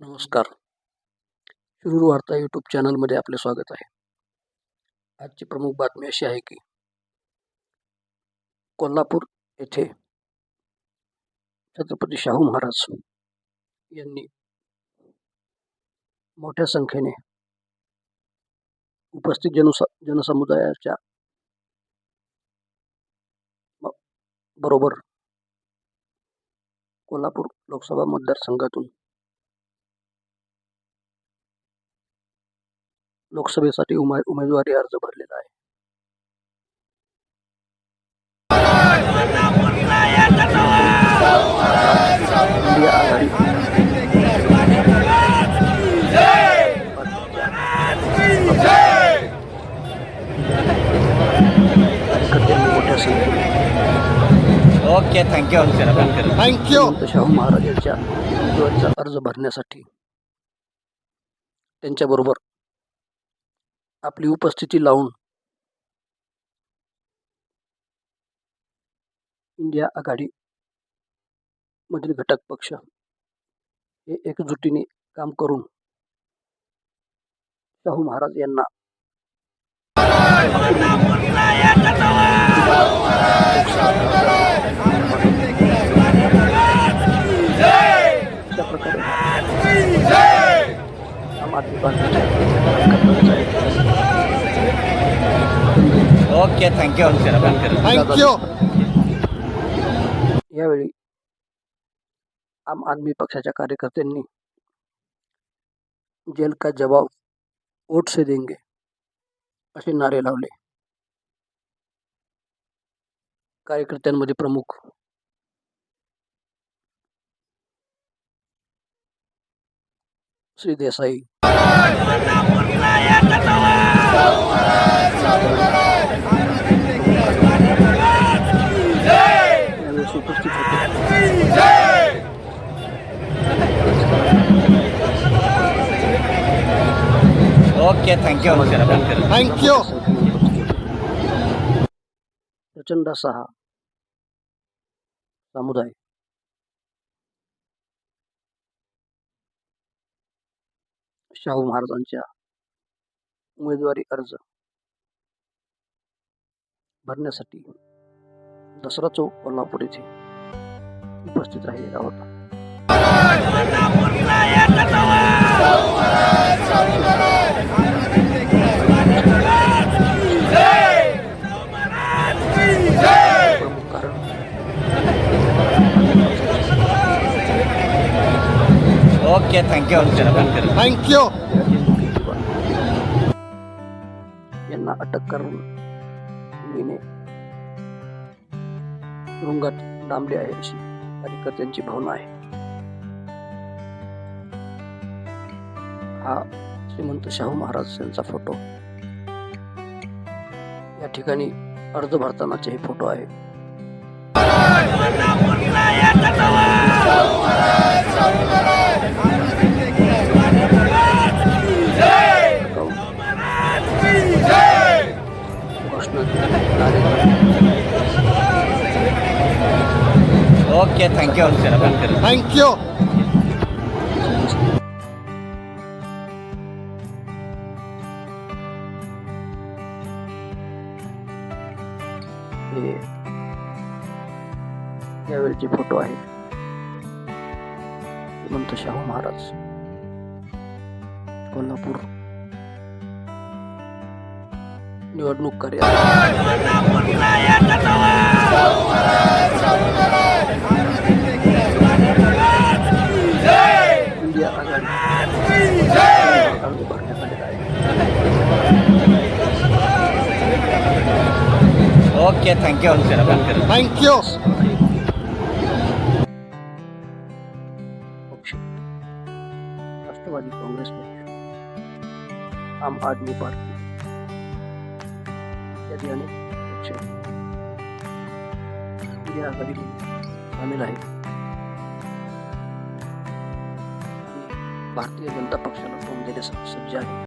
नमस्कार. शिरूर वार्ता यूट्यूब चॅनलमध्ये आपले स्वागत आहे. आजची प्रमुख बातमी अशी आहे की कोल्हापूर येथे छत्रपती शाहू महाराज यांनी मोठ्या संख्येने उपस्थित जनुस जनसमुदायाच्या बरोबर कोल्हापूर लोकसभा मतदारसंघातून लोकसभेसाठी उमे उमेदवारी अर्ज भरलेला आहे. Okay thank you thank you Shahu Maharaj यांच्या उमेदवारीचा अर्ज भरण्यासाठी त्यांच्याबरोबर आपली उपस्थिती लावून इंडिया आघाडी मधील घटक पक्ष हे एकजुटीने काम करून शाहू महाराज यांना अशा प्रकारे आम आदमी पार्टीच्या कार्यकर्त्यांचा एक ओके थँक्यू सर थँक्यू यावेळी आम आदमी पक्षाच्या कार्यकर्त्यांनी जेल का जवाब वोट से देंगे असे नारे लावले. कार्यकर्त्यांमध्ये प्रमुख श्री देसाई. यावेळेस उपस्थित होते ओके थँक्यू थँक्यू प्रचंड असा हा समुदाय. शाहू महाराजांच्या उमेदवारी अर्ज भरण्यासाठी दसरा चौक कोल्हापूर येथे उपस्थित राहिलेला होता प्रमुख कारण okay thank you sir thank you Rajendra Kejriwal यांना अटक करून मीने तुरुंगात आहे अशी कार्यकर्त्यांची भावना आहे. हा श्रीमंत शाहू महाराज यांचा फोटो या ठिकाणी अर्ज भरतानाचे हे फोटो आहे. ओके थँक्यू सर थँक्यू हे. यावेळचे फोटो आहेत श्रीमंत शाहू महाराज कोल्हापूर. निवडणूक कार्यालय. Okay thank you sir thank you Rashtravadi Congress पक्ष आम आदमी पार्टी. इत्यादी अनेक पक्ष इंडिया आघाडीमध्ये सामील आहेत. भारतीय जनता पक्षाला फॉर्म देण्यासाठी सज्ज आहे